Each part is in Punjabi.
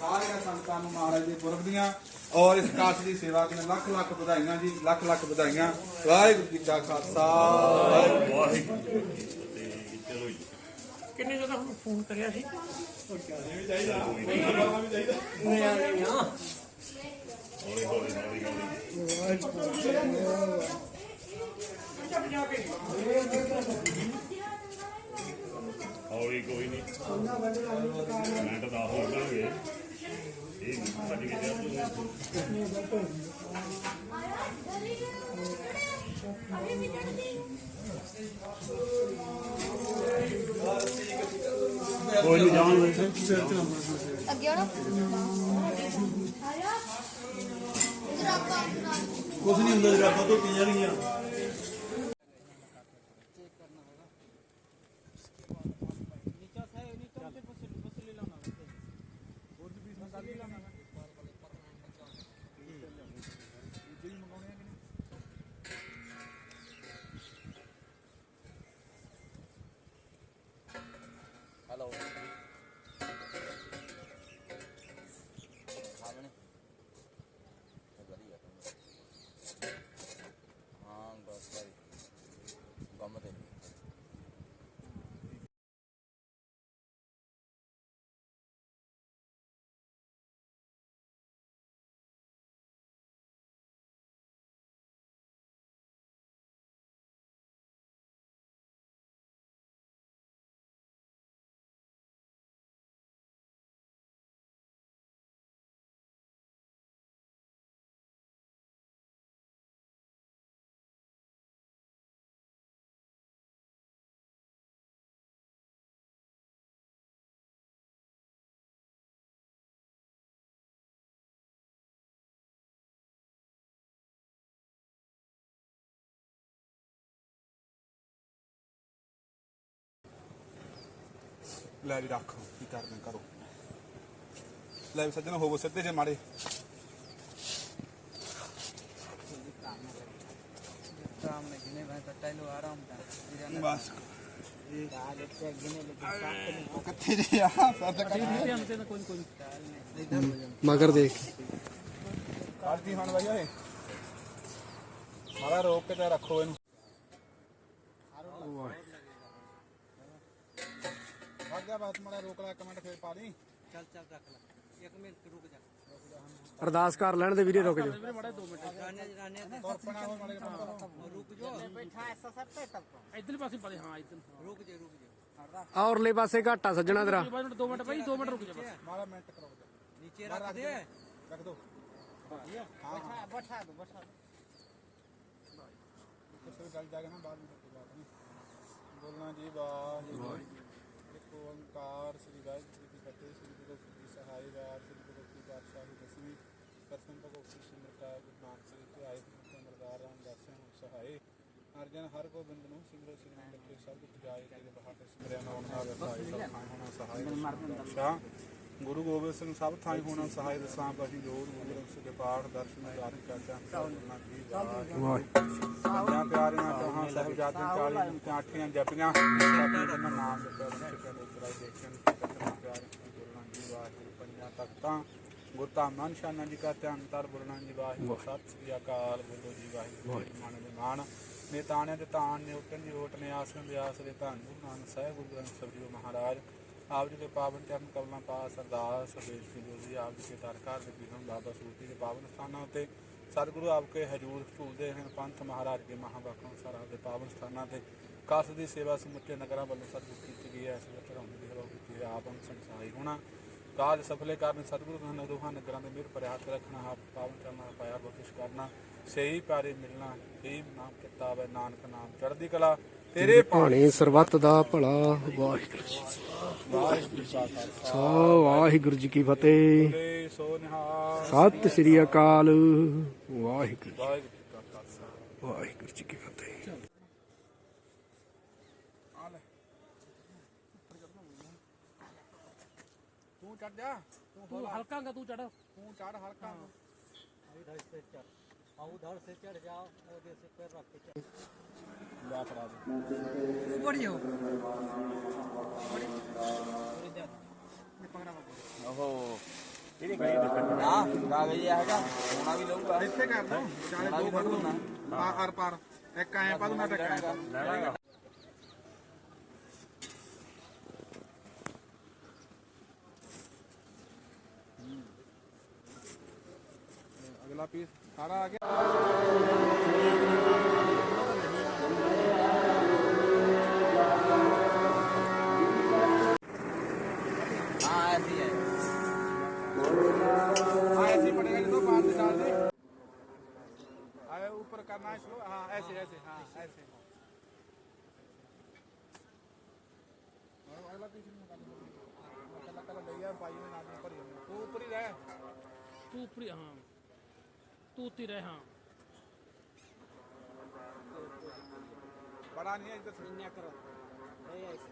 ਸਾਰੀਆਂ ਸੰਗਤਾਂ ਨੂੰ ਮਹਾਰਾਜ ਦੇ ਪੁਰਬ ਦੀਆਂ ਔਰ ਇਸ ਕਾਸ਼ ਦੀ ਸੇਵਾ ਦੀਆਂ ਲੱਖ ਲੱਖ ਵਧਾਈਆਂ ਜੀ ਲੱਖ ਲੱਖ ਵਧਾਈਆਂ ਵਾਹਿਗੁਰੂ ਜੀ ਕਾ ਖਾਲਸਾ ਵਾਹਿਗੁਰੂ ਕਿੰਨੇ ਜਗ੍ਹਾ ਹੁਣ ਫੋਨ ਕਰਿਆ ਸੀ। ਹੌਲੀ ਕੋਈ ਨਹੀਂ ਮਿੰਟ ਦਾ ਹੋ ਜਾਣਗੇ ਇਹ ਨਹੀਂ ਭੱਜ ਕੇ ਜਾ ਕੋਈ ਨਹੀਂ ਜਾਣ ਅੱਗੇ ਆਣਾ ਕੁਝ ਨਹੀਂ ਹੁੰਦਾ ਜਰਾਬਾਂ ਤੋਂ ਪੀ ਜਾਣਗੀਆਂ ਲੈ ਵੀ ਰੱਖ ਕੀ ਕਰਦੇ ਕਰੋ ਲੈ ਵੀ ਸੱਜਣ ਹੋਵੋ ਸਿੱਧੇ ਜੇ ਮਾੜੇ सामने गिने भाई तो टाइलो आराम था ਬਸ आज से गिने लेकिन ਉਹ ਕਿੱਥੇ ਜੇ ਆ ਸਰ ਤੱਕ इधर हो जाओ ਮਗਰ ਦੇਖ ਕਰਦੀ ਹੁਣ ਬਾਈ ਓਏ ਮਾਰਾ ਰੋਕ ਕੇ ਤੇ ਰੱਖੋ ਇਹਨੂੰ ਭਾਗ ਹੈਗਾ ਬਸ ਮੜਾ ਰੋਕ ਲੈ ਕਮੈਂਟ ਫੇਰ ਪਾ ਲਈ ਚੱਲ ਚੱਲ ਰੱਖ ਲੈ। ਇੱਕ ਮਿੰਟ ਰੁਕ ਜਾ। ਅਰਦਾਸ ਕਰ ਲੈਣ ਦੇ ਵੀਰੇ ਰੁਕ ਜਾ ਵੀਰੇ ਮੜਾ 2 ਮਿੰਟ। ਜਾਣੇ ਜਾਣੇ ਤੁਰਪਣਾ ਹੋ ਮੜੇ ਰੁਕ ਜਾ ਬੈਠਾ ਐਸਾ ਸਭ ਤੇ ਤੱਕ। ਇਧਰ ਪਾਸੇ ਪਾਲੇ ਹਾਂ ਇਧਰ। ਰੁਕ ਜਾ ਰੁਕ ਜਾ ਆ ਔਰਲੇ ਪਾਸੇ ਘਾਟਾ ਸੱਜਣਾ ਤੇਰਾ। 2 ਮਿੰਟ ਭਾਈ 2 ਮਿੰਟ ਰੁਕ ਜਾ ਬਸ। ਮਾੜਾ ਮਿੰਟ ਕਰੋ। ਨੀਚੇ ਰੱਖ ਦੇ। ਰੱਖ ਦੋ। ਬੈਠਾ ਬੈਠਾ ਦੋ ਬੈਠਾ ਕਿਸੇ ਗੱਲ ਜਾ ਕੇ ਨਾ ਬਾਅਦ ਵਿੱਚ ਬਾਤ ਨਹੀਂ ਬੋਲਣਾ ਜੀ ਵਾਹ ਜੀ ਵਾਹ ਓੰਕਾਰ ਸ੍ਰੀ ਵਾਹਿਗੁਰੂ ਜੀ ਕੀ ਫਤਿਹ ਸ੍ਰੀ ਗੁਰੂ ਜੀ ਸਹਾਇ ਵਾਰ ਸ੍ਰੀ ਗੁਰੂ ਜੀ ਪਾਤਸ਼ਾਹੀ ਦਸਵੀਂ ਕਰਸਨ ਭਗਵਤੀ ਸਿਮਰਤਾ ਗੁਰੂ ਨਾਨਕ ਸਾਹਿਬ ਤੇ ਆਏ ਤੇ ਮਰਦਾਰ ਰਾਮਦਾਸਿਆਂ ਨੂੰ ਸਹਾਇ ਅਰਜਨ ਹਰ ਗੋਬਿੰਦ ਨੂੰ ਸਿਮਰੋ ਸ੍ਰੀ ਨਾਮ ਰੱਖੇ ਸਭ ਕੁਝ ਜਾਏ ਤੇਰੇ ਬਹਾਦਰ ਸਿਮਰਿਆ ਨਾਮ ਨਾਲ ਵਸਾਈ ਸਭ ਥਾਂ ਹੋਣਾ ਸਹਾਇ ਸ਼ਾਹ। ਗੁਰੂ ਗੋਬਿੰਦ ਸਿੰਘ ਸਭ ਥਾਂ ਹੋਣਾ ਸਹਾਇ ਦਸਾਂ ਪਾਸ਼ੀ ਜੋਰ ਗੁਰੂ ਗ੍ਰੰਥ ਸਾਹਿਬ ਦੇ ਪਾਠ ਦਰਸ਼ਨ ਦਾਨ ਕਰਦਾ ਹਾਂ ਜੀ ਵਾਹਿਗੁਰੂ ਸਾਹਿਬਜ਼ਾਦਿਆਂ ਚਾਲੀ ਨੂੰ ਆਠੀਆਂ ਜਪੀਆਂ। ਆਪਣੇ ਜਨ ਨਾਮ ਜਪਿਆ ਸਿੱਖਿਆ ਦੇ ਚਰਾਈ ਦੇਖਣ ਕਿਤਨਾ ਪਿਆਰੇ ਬੋਲਣਾ ਜੀ ਵਾਹਿਗੁਰੂ ਪੰਜਾਂ ਤਖਤਾਂ। ਜੀ ਕਾ ਧਿਆਨ ਤਰ ਬੋਲਣਾ ਜੀ ਵਾਹਿਗੁਰੂ ਸਤਿ ਸ੍ਰੀ ਅਕਾਲ ਬੋਲੋ ਜੀ ਵਾਹਿਗੁਰੂ ਮਨ ਦੇ ਮਾਨ ਨੇ ਤਾਣਿਆਂ ਦੇ ਤਾਣ ਨੇ ਉਟਣ ਦੀ ਓਟ ਨੇ ਆਸਣ ਦੇ ਆਸ ਦੇ ਧੰਨ। ਗੁਰੂ ਨਾਨਕ ਸਾਹਿਬ ਗੁਰੂ ਗ੍ਰੰਥ ਸਾਹਿਬ ਜੀ ਮਹਾਰਾਜ। ਆਪ ਜੀ ਦੇ ਪਾਵਨ ਚਰਨ ਕਮਲਾਂ ਪਾਸ ਅਰਦਾਸ ਬੇਨਤੀ ਜੋ ਜੀ ਆਪ ਜੀ ਦੇ ਦਰਕਾਰ ਦੇ ਬਾਬਾ ਸੂਰਤੀ ਦੇ ਪਾਵਨ ਸਥਾਨਾਂ ਉਤੇ ਸਤਿਗੁਰੂ ਆਪ ਕੇ ਹਜੂਰ ਝੂਲਦੇ ਹਨ ਪੰਥ ਮਹਾਰਾਜ ਦੇ ਮਹਾਵਾਕਾਂ ਅਨੁਸਾਰ ਦੇ ਪਾਵਨ ਸਥਾਨਾਂ ਤੇ ਕਾਸ ਦੀ ਸੇਵਾ ਸਮੁੱਚੇ ਨਗਰਾਂ ਵੱਲੋਂ ਸਤਿਗੁਰੂ ਕੀਤੀ ਗਈ ਹੈ, ਇਸ ਵਿੱਚ ਚੜਾਉਣ ਦੀ ਸੇਵਾ ਕੀਤੀ ਹੈ, ਆਪ ਸੰਸਾਈ ਹੋਣਾ। ਕਾਜ ਸਫਲੇ ਕਰਨ ਸਤਿਗੁਰੂ ਤੁਹਾਨੂੰ ਰੂਹਾਂ, ਨਗਰਾਂ ਦੇ ਮਿਹਰ ਭਰੇ ਰੱਖਣਾ, ਆਪ ਪਾਵਨ ਕਰਨਾ ਪਾਇਆ ਬਖਸ਼ ਕਰਨਾ ਸਹੀ ਪਿਆਰੇ ਮਿਲਣਾ ਸਹੀ ਨਾਮ ਕਿਤਾਬ ਹੈ, ਨਾਨਕ ਨਾਮ ਚੜ੍ਹਦੀ ਕਲਾ। ਤੇਰੇ ਭਾਣੇ ਸਰਬੱਤ ਦਾ ਭਲਾ। ਵਾਹਿਗੁਰੂ ਜੀ ਸਾ ਵਾਹਿਗੁਰੂ ਜੀ ਕੀ ਫਤਿਹ। ਸਤਿ ਸ੍ਰੀ ਅਕਾਲ। ਵਾਹਿਗੁਰੂ ਵਾਹਿਗੁਰੂ ਜੀ ਕੀ ਫਤਿਹ। ਤੂੰ ਚੜ ਜਾ। ਤੂੰ ਹਲਕਾਂਗਾ ਤੂੰ ਚੜ ਤੂੰ ਚੜ ਹਲਕਾਂ 2.5 ਤੇ ਚੜ उधर से चढ़ जाओ आगे से पैर रख के चढ़ ਲਾ ਫੜਾ ਦੇ ऊपर जाओ ये पकड़ा बाबू ਓਹੋ ਇਹਦੀ ਕਰੀ ਦਿੱਕਤ ਨਾ ਕਾਗਜ਼ ਇਹ ਹੈਗਾ ਹੋਣਾ ਵੀ ਲਊਗਾ ਇੱਥੇ ਕਰ ਦੋ ਚਾਲੇ ਦੋ ਫੜ ਦੋ ਆ ਅਰ ਪਰ ਇੱਕ ਐ ਪਾ ਦੂੰਗਾ ਤੇ ਇੱਕ ਐਂ ਪਾ ਦੂੰ। ਲੈਣਾਗਾ ਅਗਲਾ ਪੀਸ ਸਾਰਾ ਆ ਗਿਆ ਹਾਂ ਐਸੀ ਹੈ हाँ ऐसे ही पड़ेगा नहीं तो बाद में डाल दे आए ऊपर करना है स्लो हाँ ऐसे ऐसे हाँ ऐसे और अगला पीस में कर दो कल कल भैया भाई में नाम ऊपर ही है। तू ऊपर ही रह ਤੂੰ ਉੱਪਰੀ ਹਾਂ ਤੂੰ ਉੱਤੀ ਰਹਿ ਹਾਂ बड़ा नहीं है इधर से करो नहीं ऐसे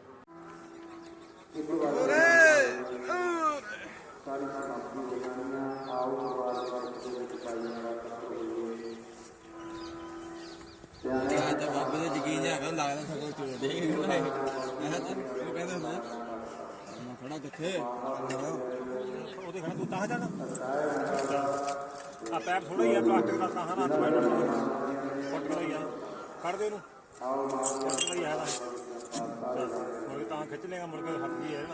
ਯਾਰ ਤਾਂ ਬਾਬੇ ਦੇ ਯਕੀਨ ਹੈਗਾ ਲੱਗਦਾ ਸਗੋਂ ਚੋਰ ਦੇ ਮੈਂ ਤਾਂ ਉਹ ਕਹਿੰਦਾ ਹੁੰਦਾ ਮੈਂ ਖੜਾ ਕਿੱਥੇ ਉਹਦੇ ਖੜਾ ਤੂੰ ਤਾਂ ਜਾਣਾ ਆ ਪੈਪ ਥੋੜਾ ਹੀ ਆ ਪਲਾਸਟਿਕ ਦਾ ਸਾਹਾਂ ਨਾਲ ਦਵਾਈ ਨੂੰ ਫੁੱਟ ਗਿਆ ਯਾਰ ਫੜ ਦੇ ਮਾਰ ਫੁੱਟ ਗਿਆ ਇਹਦਾ। ਮੁਰਗੇ ਤਾਂ ਖਿੱਚ ਲੇਗਾ ਮੁਰਗੇ ਹੱਥ ਵੀ ਹੈ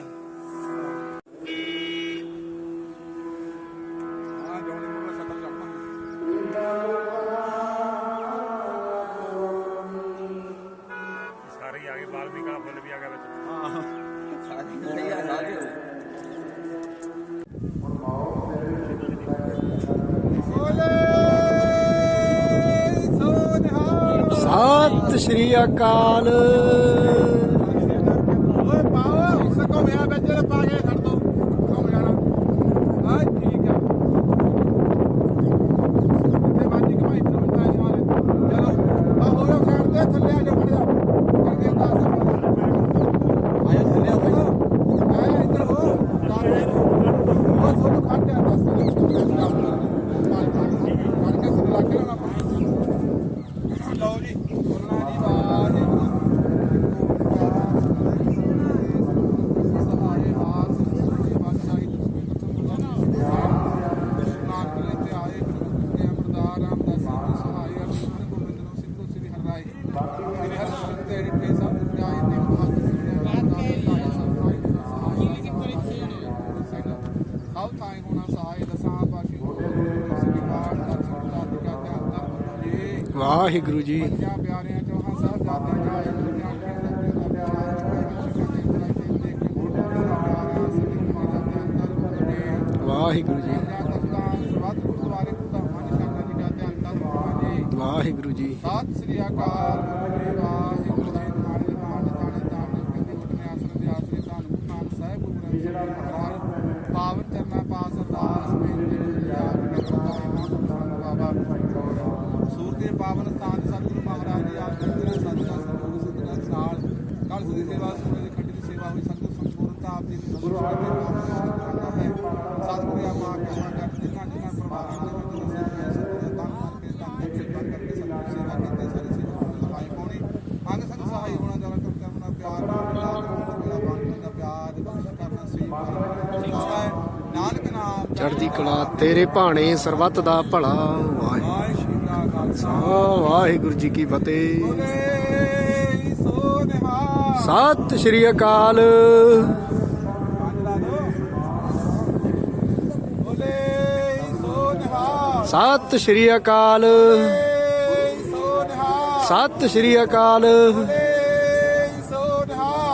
ਫੁੱਲ ਵੀ ਆ ਗਿਆ ਸ਼੍ਰੀ ਅਕਾਲ ਓਏ ਪਾਓ ਸਕੋ ਵਿਆਹ ਵਿੱਚ ਜਿਹੜੇ ਪਾ ਕੇ ਛੱਡ ਦੋ ਕੰਮ ਜਾਣਾ ਹਾਂ ਠੀਕ ਹੈ ਤੇ ਬਾਜੀ ਕਮਾਈ ਤੇ ਬੰਦਾ ਆਈ ਵਾਲੇ ਚਲੋ ਆ ਹੋ ਗਿਆ ਸਾਈਡ ਤੇ ਥੱਲੇ ਆ ਜਾ ਫੜ ਜਾ ਕਰਕੇ ਦੱਸ ਆਇਆ ਥੱਲੇ ਆ ਬਈ ਆ ਇੱਧਰ ਹੋ ਦੱਸ ਉਹ ਤੁਹਾਨੂੰ ਖੜ ਜਾ ਦੱਸ ਕਰਕੇ ਸਿਰ ਲਾ ਕੇ ਨਾ ਲਓ ਜੀ ਬੋਲਣਾ ਜੀ ਬਾਜ ਸਹਾਰੇ ਹਾਲ ਸ੍ਰੀ ਬਾਦਸ਼ਾਹੀ ਨਾਮ ਲੈ ਤੇ ਆਏ ਗੁਰੂ ਅਮਰਦਾਸ ਰਾਮਦਾਸ ਜੀ ਸਹਾਰੇ ਅਰਜਨ ਗੋਬਿੰਦ ਨੂੰ ਸਿੱਧੂ ਸ੍ਰੀ ਹਰਿ ਸ੍ਰੀ ਹਰਿ ਤੇਰੇ ਕੇ ਸਭ ਜਾਏ ਤੇ ਮਹਾਨ ਬਾਤ ਕੇ ਸਭ ਥਾਈ ਹੋਣਾ ਸਹਾਇ ਦਸਾਂ ਪਾਸ਼ੀ ਸ੍ਰੀ ਬਾਦ ਦਰਸ਼ਨ ਦਾ ਅਧਿਕਾਰ ਤੇ ਅੰਦਰ ਜੀ ਵਾਹਿਗੁਰੂ ਜੀ ਪੰਜਾਂ ਪਿਆਰਿਆਂ ਚੋਹਾਂ ਸਾਹਿਬ ਜਾਂਦੇ ਜਾਏ ਦੁਨੀਆ ਕੇ ਦਰਦੇ ਦਾ ਪਿਆਰ ਚੋਹਾਂ ਦੇ ਬਲਾਈ ਦੇ ਦੇਖ ਕੇ ਗੁਰੂ ਦਾ ਪਿਆਰ ਸਭੀ ਮਾਤਾ ਦੇ ਅੰਦਰ ਬੁੱਧੇ ਵਾਹਿਗੁਰੂ ਜੀ ਪੰਜਾਂ ਤਖਤਾਂ ਸਰਬੱਤ ਗੁਰਦੁਆਰੇ ਧਾਮਾਂ ਨਿਸ਼ਾਨਾਂ ਦੀ ਗਾਤੇ ਅੰਦਰ ਬੁੱਧੇ ਜੀ। ਵਾਹਿਗੁਰੂ ਜੀ। ਸਤਿ ਸ੍ਰੀ ਅਕਾਲ ਗੁਰੂ ਵਾਹਿਗੁਰੂ ਜੀ ਨਾਲੇ ਮਾਨ ਤਾਣੇ ਤਾਣੇ ਕਹਿੰਦੇ ਉੱਠਨੇ ਆਸਰੇ ਦੇ ਆਸਰੇ ਧੰਨ ਗੁਰੂ ਨਾਨਕ ਸਾਹਿਬ ਗੁਰੂ ਗ੍ਰੰਥ ਸਾਹਿਬ ਮਹਾਰਾਜ ਪਾਵਨ ਚਰਨਾ ਪਾਸ ਅਰਦਾਸ ਬੇਨਤੀ ਜੀ ਆਪ ਬਾਬਾ ਸੂਰ ਦੇ ਪਾਵਨ ਸਥਾਨ ਸਤਿਗੁਰੂ ਮਹਾਰਾਜ ਜੀ ਆਪ ਜੀ ਦੇ ਸਤਿਗੁਰੂ ਸਤਿਗੁਰੂ ਸਿੱਧਗੰਜ ਨਾਲ ਕੱਲ ਦੀ ਸੇਵਾ ਸੂਰੇ ਦੀ ਖੰਡੀ ਦੀ ਸੇਵਾ ਹੋਈ ਸੰਗਤ ਸੰਪੂਰਨਤਾ ਆਪ ਜੀ ਦੀ ਗੁਰੂ ਕਰਦਾ ਹੈ ਸਤਿਗੁਰੂ ਆਪ ਆ ਕੇ ਸੇਵਾ ਕਰਦੇ ਜਿਨ੍ਹਾਂ ਜਿਨ੍ਹਾਂ ਪਰਿਵਾਰਾਂ ਦੇ ਵਿੱਚ ਸੇਵਾ ਸਤਿਗੁਰੂ ਦਾ ਧੰਨ ਕਰਕੇ ਧੰਨ ਕਿਰਪਾ ਕਰਕੇ ਸਤਿਗੁਰੂ ਸੇਵਾ ਕੀਤੀ ਸਾਰੀ ਸੇਵਾ ਨੂੰ ਲਗਾਈ ਪਾਉਣੀ ਅੰਗ ਸੰਗ ਸਹਾਈ ਹੋਣਾ ਜਰਾ ਕਰ ਕਰਨਾ ਪਿਆਰ ਨਾਲ ਮੇਰਾ ਬਾਣੀ ਦਾ ਪਿਆਰ ਬਖਸ਼ ਕਰਨਾ ਸਹੀ ਹੈ ਨਾਨਕ ਨਾਮ ਚੜ੍ਹਦੀ ਕਲਾ ਤੇਰੇ ਭਾਣੇ ਸਰਬੱਤ ਦਾ ਭਲਾ। ਵਾਹਿਗੁਰੂ ਵਾਹਿਗੁਰੂ ਜੀ ਕਾ ਫਤਿਹ। ਸਤਿ ਸ਼੍ਰੀ ਅਕਾਲ। ਸਤਿ ਸ਼੍ਰੀ ਅਕਾਲ। ਸਤਿ ਸ਼੍ਰੀ ਅਕਾਲ।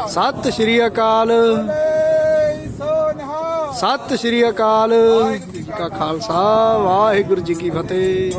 ਸਤਿ ਸ਼੍ਰੀ ਅਕਾਲ। ਸਤਿ ਸ਼੍ਰੀ ਅਕਾਲ। ਜੀ ਕਾ ਖਾਲਸਾ ਵਾਹਿਗੁਰੂ ਜੀ ਕੀ ਫਤਿਹ।